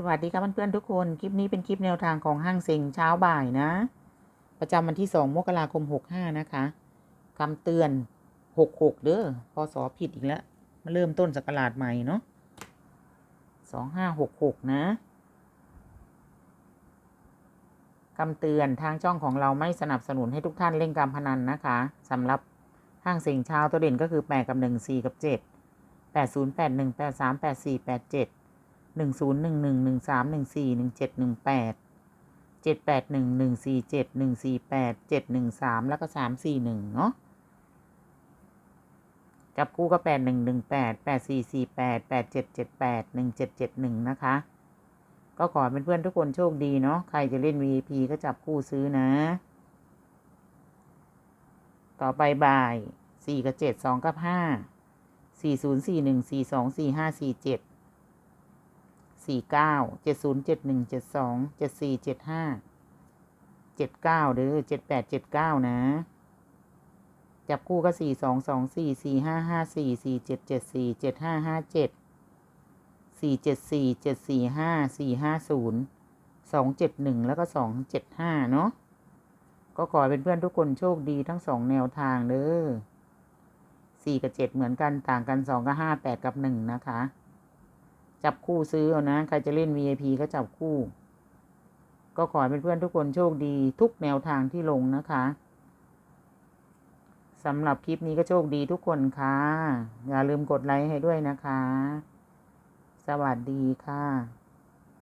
สวัสดีครับเพื่อนๆทุกคน คลิปนี้เป็นคลิปแนวทางของห้างเซ็งเช้าบ่ายนะ ประจำวันที่ 2 มกราคม 65 นะคะคำเตือน 66 เด้อพอสอผิดอีกแล้ว มาเริ่มต้นสกราชใหม่เนาะ2566 นะคำเตือนทางช่องของเราไม่สนับสนุนให้ทุกท่านเล่นการพนันนะคะสำหรับห้างเซ็งเช้าตัวเด่นก็คือ 8 กับ 1 4 กับ 7 80 81 83 84 87 หนึ่งศูนย์หนึ่งหนึ่งหนึ่งสามหนึ่งสี่หนึ่งเจ็ดหนึ่งแปดเจ็ดแปดหนึ่งหนึ่งสี่เจ็ดหนึ่งสี่แปดเจ็ดหนึ่งสามแล้วก็สามสี่หนึ่งเนาะจับคู่ก็แปดหนึ่งหนึ่งแปดแปดสี่สี่แปดแปดเจ็ดเจ็ดแปดหนึ่งเจ็ดเจ็ดหนึ่งนะคะ ก็ขอเป็นเพื่อนทุกคนโชคดีเนาะใครจะเล่น VIP ก็จับคู่ซื้อนะ ต่อไปบ่ายสี่กับเจ็ดสองกับห้าสี่ศูนย์สี่หนึ่งสี่สองสี่ห้าสี่เจ็ด สี่เก้าเจ็ดศูนย์เจ็ดหนึ่งเจ็ดสองเจ็ดสี่เจ็ดห้าเจ็ดเก้าหรือเจ็ดแปดเจ็ดเก้านะ จับคู่ก็สี่สองสองสี่สี่ห้าห้าสี่สี่เจ็ดเจ็ดสี่เจ็ดห้าห้าเจ็ดสี่เจ็ดสี่เจ็ดสี่ห้าสี่ห้าศูนย์สองเจ็ดหนึ่งแล้วก็สองเจ็ดห้าเนาะก็ขอเป็นเพื่อนทุกคนโชคดีทั้งสองแนวทางเด้อสี่กับเจ็ดเหมือนกันต่างกันสองกับห้าแปดกับหนึ่งนะคะ จับคู่ซื้อเอานะ ใครจะเล่น VIP ก็จับคู่ ก็ขอให้เพื่อนๆทุกคนโชคดีทุกแนวทางที่ลงนะคะสำหรับคลิปนี้ก็โชคดีทุกคนค่ะ อย่าลืมกดไลค์ให้ด้วยนะคะ สวัสดีค่ะ